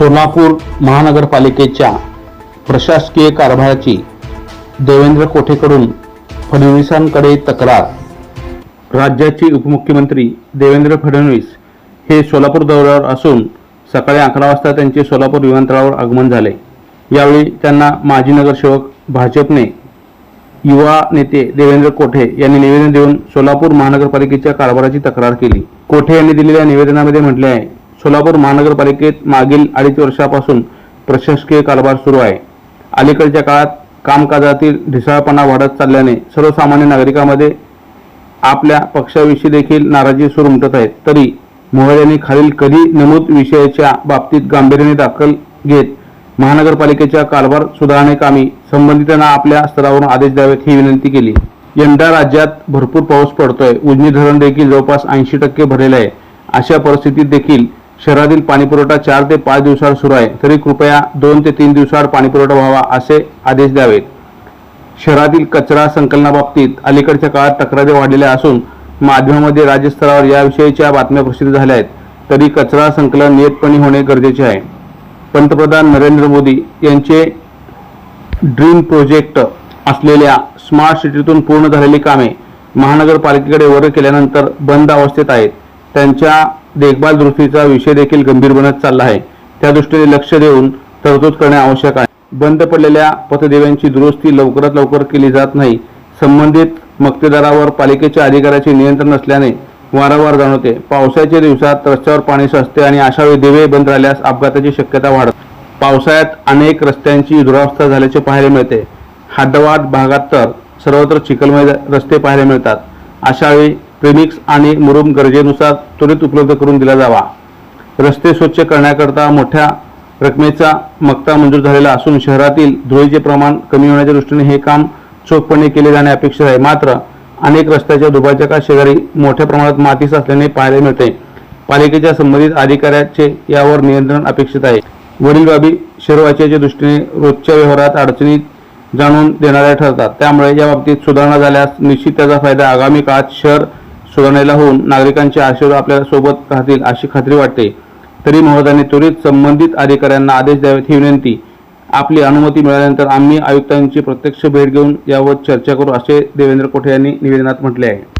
सोलापूर महानगरपालिकेच्या प्रशासकीय कारभाराची देवेंद्र कोठेकडून फडणवीसांकडे तक्रार. राज्याचे उपमुख्यमंत्री देवेंद्र फडणवीस हे सोलापूर दौऱ्यावर असून सकाळी अकरा वाजता त्यांचे सोलापूर विमानतळावर आगमन झाले. यावेळी त्यांना माजी नगरसेवक भाजपने युवा नेते देवेंद्र कोठे यांनी निवेदन देऊन सोलापूर महानगरपालिकेच्या कारभाराची तक्रार केली. कोठे यांनी दिलेल्या निवेदनामध्ये म्हटले आहे सोलापूर महानगरपालिकेत मागील अडीच वर्षापासून प्रशासकीय कारभार सुरू आहे. अलीकडच्या काळात कामकाजातील ढिसाळपणा वाढत चालल्याने सर्वसामान्य नागरिकांमध्ये आपल्या पक्षाविषयी देखील नाराजी सूर उमटत आहेत. तरी मोहळ यांनी खालील कधी नमूद विषयाच्या बाबतीत गांभीर्याने दाखल घेत महानगरपालिकेच्या कारभार सुधारणे कामी संबंधितांना आपल्या स्तरावरून आदेश द्यावेत ही विनंती केली. यंदा राज्यात भरपूर पाऊस पडतोय. उजनी धरण देखील जवळपास ऐंशी टक्के भरलेले आहे. अशा परिस्थितीत देखील शहरातील पाणीपुरवठा चार ते पाच दिवसाआड सुरू आहे. तरी कृपया दोन ते तीन दिवसाआड पाणीपुरवठा व्हावा असे आदेश द्यावेत. शहरातील कचरा संकलनाबाबतीत अलीकडच्या काळात तक्रारी वाढलेल्या असून माध्यमामध्ये राज्यस्तरावर याविषयीच्या बातम्या प्रसिद्ध झाल्या आहेत. तरी कचरा संकलन नियतपणे होणे गरजेचे आहे. पंतप्रधान नरेंद्र मोदी यांचे ड्रीम प्रोजेक्ट असलेल्या स्मार्ट सिटीतून पूर्ण झालेली कामे महानगरपालिकेकडे वर्ग केल्यानंतर बंद अवस्थेत आहेत. त्यांच्या देखभाल दुरुस्तीचा विषय देखील गंभीर बनत चालला आहे. त्या दृष्टीने लक्ष देऊन तरतूद करणे आवश्यक आहे. बंद पडलेल्या पथदेव्यांची दुरुस्ती लवकरात लवकर केली जात नाही. संबंधित मक्तेदारावर पालिकेच्या अधिकाऱ्याचे नियंत्रण नसल्याने वारंवार जाणवते. पावसाच्या दिवसात रस्त्यावर पाणी साचते आणि अशावेळी दिवे बंद राहिल्यास अपघाताची शक्यता वाढत. पावसाळ्यात अनेक रस्त्यांची दुरावस्था झाल्याचे पाहायला मिळते. हद्दवाद भागात तर सर्वत्र चिखलमय रस्ते पाहायला मिळतात. अशावेळी प्रेमिक्स आणि मुरुम गरजेनुसार त्वरित उपलब्ध करून दिला जावा. रस्ते स्वच्छ करण्याकरता मोठ्या रकमेचा मक्ता मंजूर झालेला असून शहरातील धुळीचे प्रमाण कमी होण्याच्या दृष्टीने हे काम चोखपणे केले जाणे अपेक्षित आहे. मात्र अनेक रस्त्याच्या दुभाजका शेजारी मोठ्या प्रमाणात माती साचल्याने पाहायला मिळते. पालिकेच्या संबंधित अधिकाऱ्याचे यावर नियंत्रण अपेक्षित आहे. वरील बाबी शहरवासियाच्या दृष्टीने रोजच्या व्यवहारात अडचणीत जाणून देणाऱ्या ठरतात. त्यामुळे या बाबतीत सुधारणा झाल्यास निश्चित त्याचा फायदा आगामी काळात शहर सुधारणेला होऊन नागरिकांचे आशीर्वाद आपल्यासोबत राहतील अशी खात्री वाटते. तरी महोदयांनी त्वरित संबंधित अधिकाऱ्यांना आदेश द्यावेत ही विनंती. आपली अनुमती मिळाल्यानंतर आम्ही आयुक्तांची प्रत्यक्ष भेट घेऊन यावर चर्चा करू असे देवेंद्र कोठे यांनी निवेदनात म्हटले आहे.